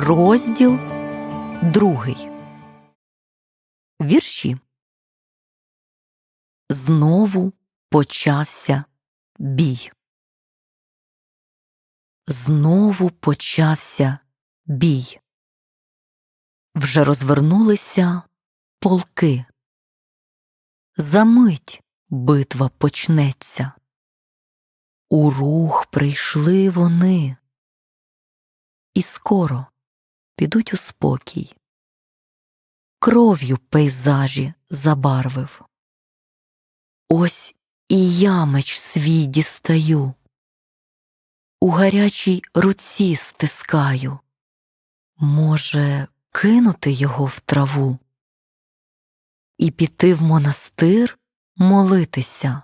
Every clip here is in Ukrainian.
Розділ другий. Вірші. Знову почався бій. Знову почався бій. Вже розвернулися полки. Замить битва почнеться. У рух прийшли вони. І скоро підуть у спокій. Кров'ю пейзажі забарвив. Ось і я меч свій дістаю, у гарячій руці стискаю. Може, кинути його в траву і піти в монастир молитися.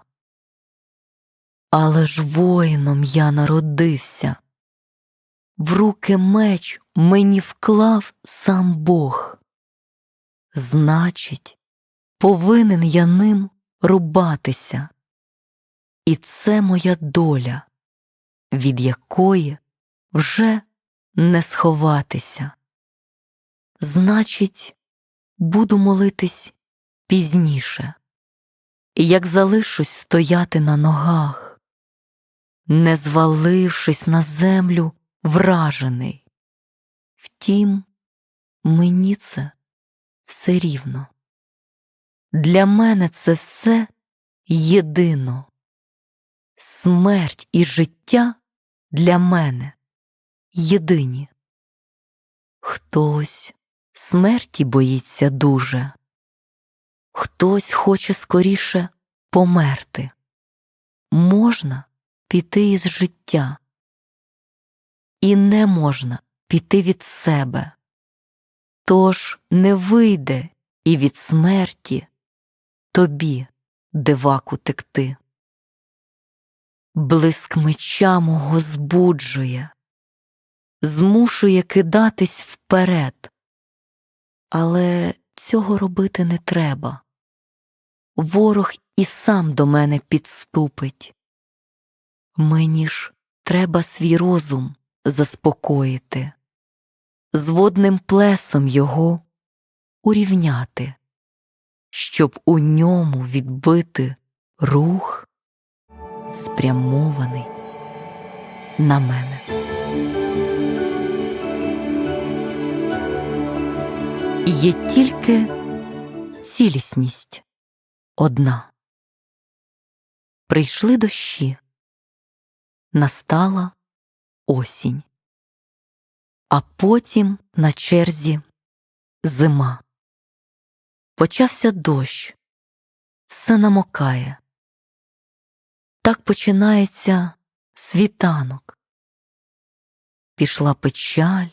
Але ж воїном я народився. В руки меч мені вклав сам Бог. Значить, повинен я ним рубатися. І це моя доля, від якої вже не сховатися. Значить, буду молитись пізніше, як залишусь стояти на ногах, не звалившись на землю вражений. Втім, мені це все рівно. Для мене це все єдино. Смерть і життя для мене єдині. Хтось смерті боїться дуже, хтось хоче скоріше померти. Можна піти із життя і не можна піти від себе. Тож не вийде і від смерті тобі, диваку, текти. Блиск меча мого збуджує, змушує кидатись вперед, але цього робити не треба. Ворог і сам до мене підступить. Мені ж треба свій розум заспокоїти, з водним плесом його урівняти, щоб у ньому відбити рух, спрямований на мене. Є тільки цілісність одна. Прийшли дощі, настала осінь, а потім на черзі зима. Почався дощ, все намокає. Так починається світанок. Пішла печаль,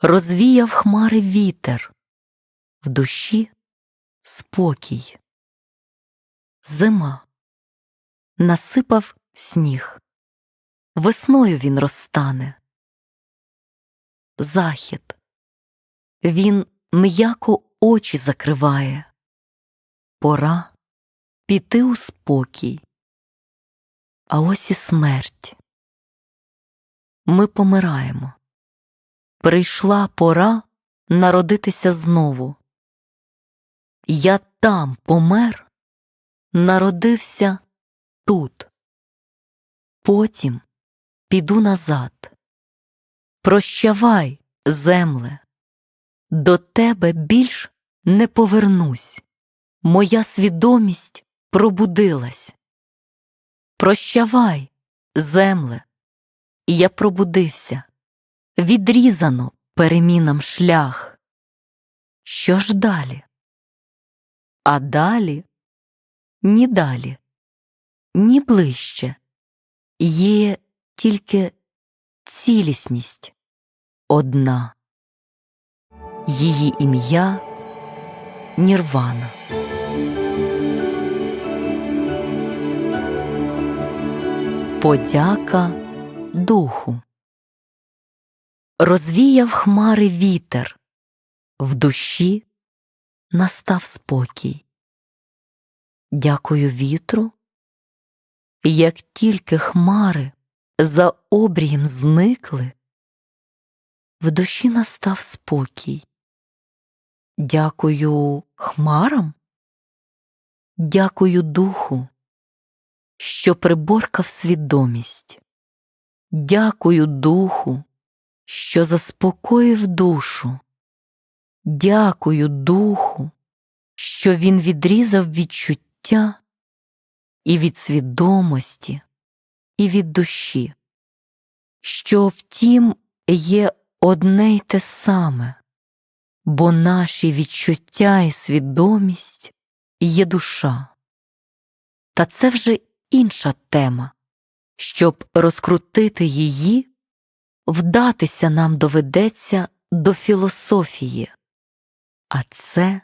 розвіяв хмари вітер, в душі спокій. Зима насипав сніг весною він розтане. Захід. Він м'яко очі закриває. Пора піти у спокій. А ось і смерть. Ми помираємо. Прийшла пора народитися знову. Я там помер, народився тут. Потім піду назад. Прощавай, земле, до тебе більш не повернусь. Моя свідомість пробудилась. Прощавай, земле, я пробудився, відрізано перемінам шлях. Що ж далі? А далі ні далі, ні ближче є тільки цілісність одна, її ім'я Нірвана. Подяка духу. Розвіяв хмари вітер, в душі настав спокій. Дякую вітру, як тільки хмари за обрієм зникли, в душі настав спокій. Дякую хмарам, дякую духу, що приборкав свідомість. Дякую духу, що заспокоїв душу. Дякую духу, що він відрізав відчуття і від свідомості, і від душі, що втім є одне й те саме, бо наші відчуття і свідомість є душа. Та це вже інша тема. Щоб розкрутити її, вдатися нам доведеться до філософії, а це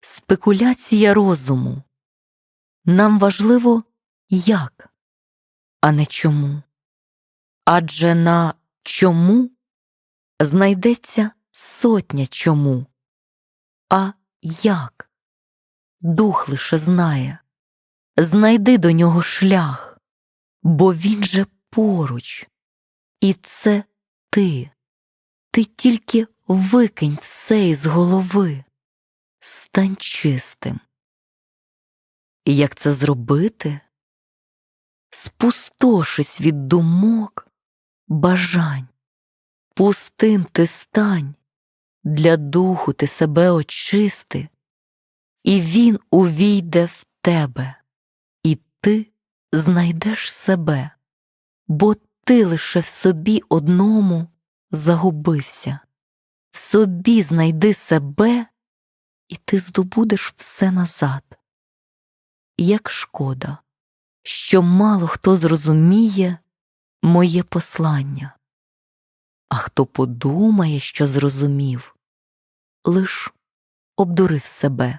спекуляція розуму. Нам важливо як, а не чому. Адже на чому знайдеться сотня чому, а як дух лише знає, знайди до нього шлях бо він же поруч, і це ти. Ти тільки викинь все із голови, стань чистим. І як це зробити? Спустошись від думок, бажань, пустим ти стань, для духу ти себе очисти, і він увійде в тебе, і ти знайдеш себе, бо ти лише в собі одному загубився. В собі знайди себе, і ти здобудеш все назад. Як шкода, що мало хто зрозуміє моє послання, а хто подумає, що зрозумів, лиш обдурив себе.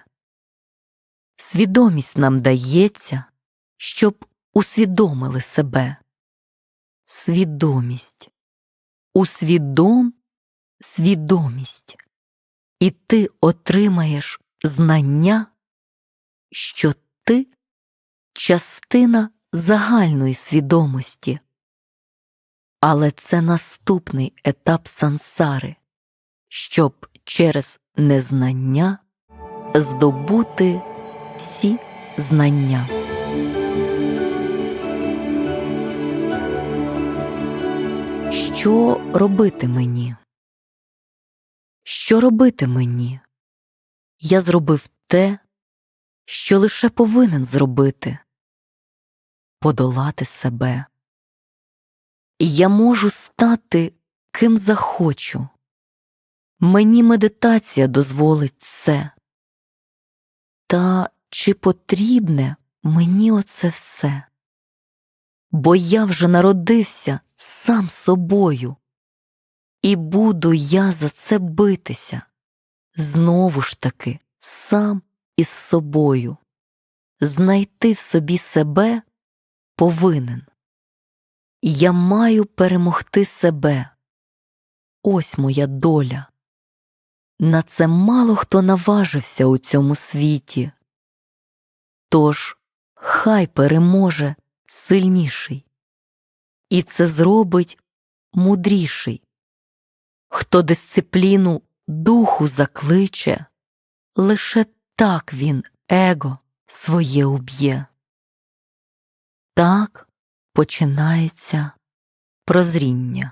Свідомість нам дається, щоб усвідомили себе. Свідомість. Усвідом свідомість. І ти отримаєш знання, що ти частина загальної свідомості. Але це наступний етап сансари, щоб через незнання здобути всі знання. Що робити мені? Що робити мені? Я зробив те, що лише повинен зробити подолати себе. Я можу стати ким захочу. Мені медитація дозволить це. Та чи потрібне мені оце все? Бо я вже народився сам собою, і буду я за це битися, знову ж таки, сам із собою. Знайти в собі себе повинен. Я маю перемогти себе. Ось моя доля. На це мало хто наважився у цьому світі. Тож хай переможе сильніший і це зробить мудріший. Хто дисципліну духу закличе, лише так він его своє уб'є. Так починається прозріння.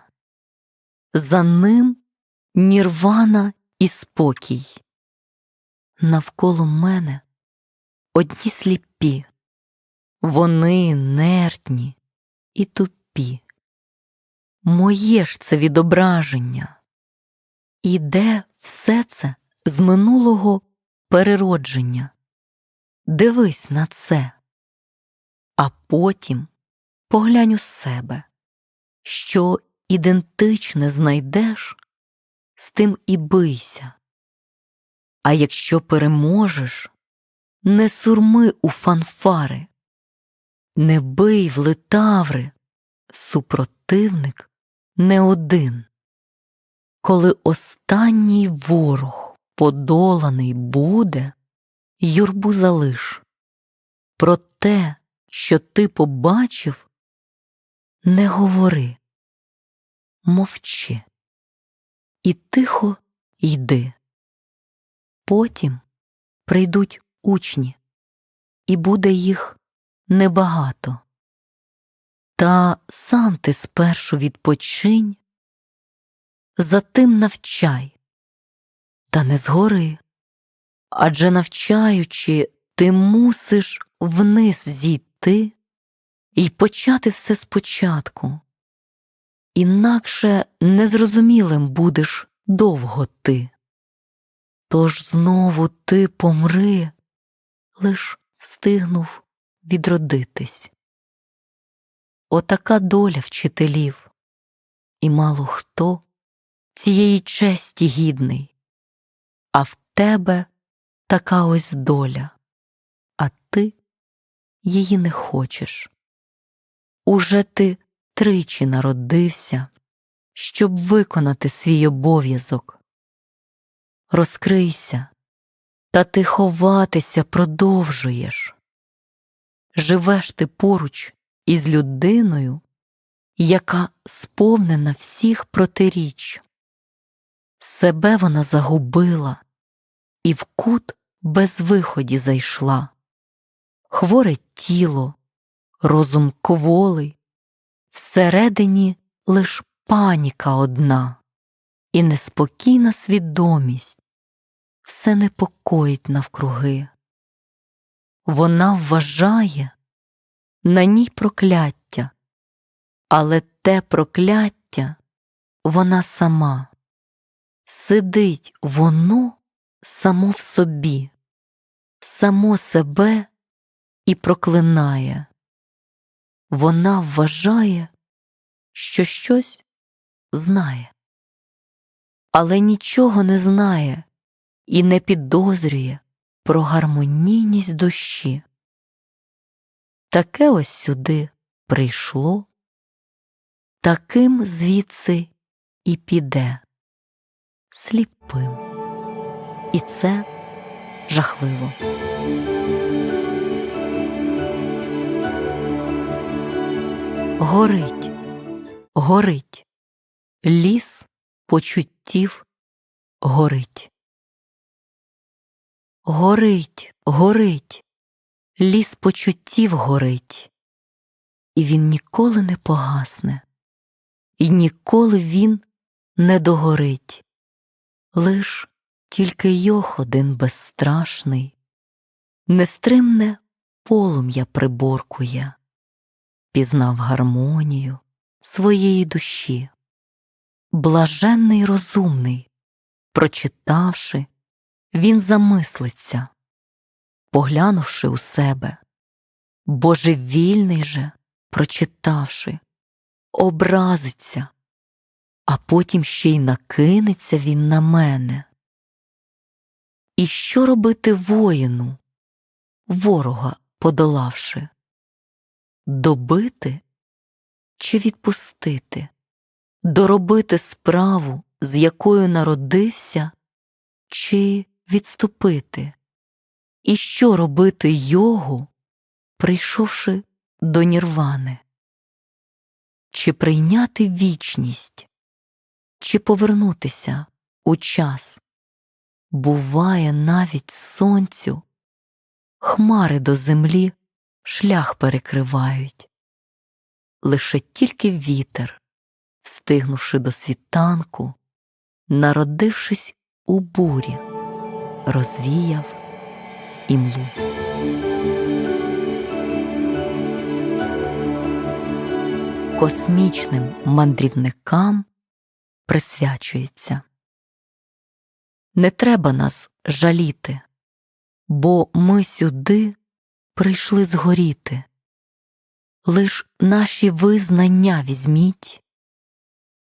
За ним нірвана і спокій. Навколо мене одні сліпі, вони нертні і тупі. Моє ж це відображення. Іде все це з минулого переродження. Дивись на це, а потім поглянь у себе, що ідентичне знайдеш, з тим і бийся. А якщо переможеш, не сурми у фанфари, не бий в литаври, супротивник не один. Коли останній ворог подоланий буде, юрбу залиш. Про те, що ти побачив, не говори, мовчи. і тихо йди. Потім прийдуть учні, і буде їх небагато. Та сам ти спершу відпочинь, затим навчай, та не згори, адже навчаючи, ти мусиш вниз зійти і почати все спочатку, інакше незрозумілим будеш довго ти. Тож знову ти помри, лиш встигнув відродитись. Отака доля вчителів, і мало хто цієї честі гідний, а в тебе така ось доля, а ти її не хочеш. Уже ти тричі народився, щоб виконати свій обов'язок. Розкрийся, та ти ховатися продовжуєш. Живеш ти поруч із людиною, яка сповнена всіх протиріч. Себе вона загубила і в кут без виході зайшла. Хворе тіло, розум кволий, всередині лиш паніка одна і неспокійна свідомість все непокоїть навкруги. Вона вважає на ній прокляття, але те прокляття вона сама. Сидить воно само в собі, само себе і проклинає. Вона вважає, що щось знає, але нічого не знає і не підозрює про гармонійність душі. Таке ось сюди прийшло, таким звідси і піде сліпим. І це жахливо. Горить, горить, ліс почуттів горить. Горить, горить, ліс почуттів горить, і він ніколи не погасне, і ніколи він не догорить, лиш тільки йох один безстрашний, нестримне полум'я приборкує, пізнав гармонію своєї душі, блаженний розумний, прочитавши, він замислиться, поглянувши у себе, божевільний же, прочитавши, образиться, а потім ще й накинеться він на мене. І що робити воїну, ворога подолавши? Добити чи відпустити, доробити справу, з якою народився, чи відступити? І що робити йогу, прийшовши до нірвани? Чи прийняти вічність, чи повернутися у час? Буває, навіть сонцю, хмари до землі шлях перекривають, лише тільки вітер, встигнувши до світанку, народившись у бурі, розвіяв імлу. Космічним мандрівникам присвячується. Не треба нас жаліти, бо ми сюди прийшли згоріти. Лиш наші визнання візьміть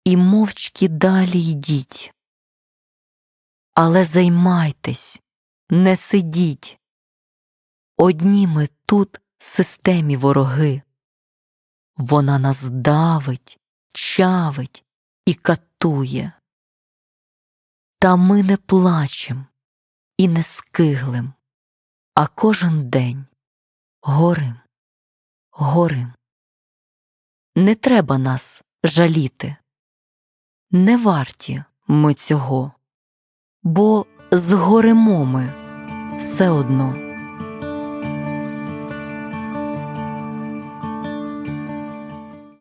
і мовчки далі йдіть. Але займайтесь, не сидіть. Одні ми тут системі вороги. Вона нас давить, чавить і катує. Та ми не плачем і не скиглим, а кожен день горим, горим. Не треба нас жаліти, не варті ми цього, бо згоремо ми все одно.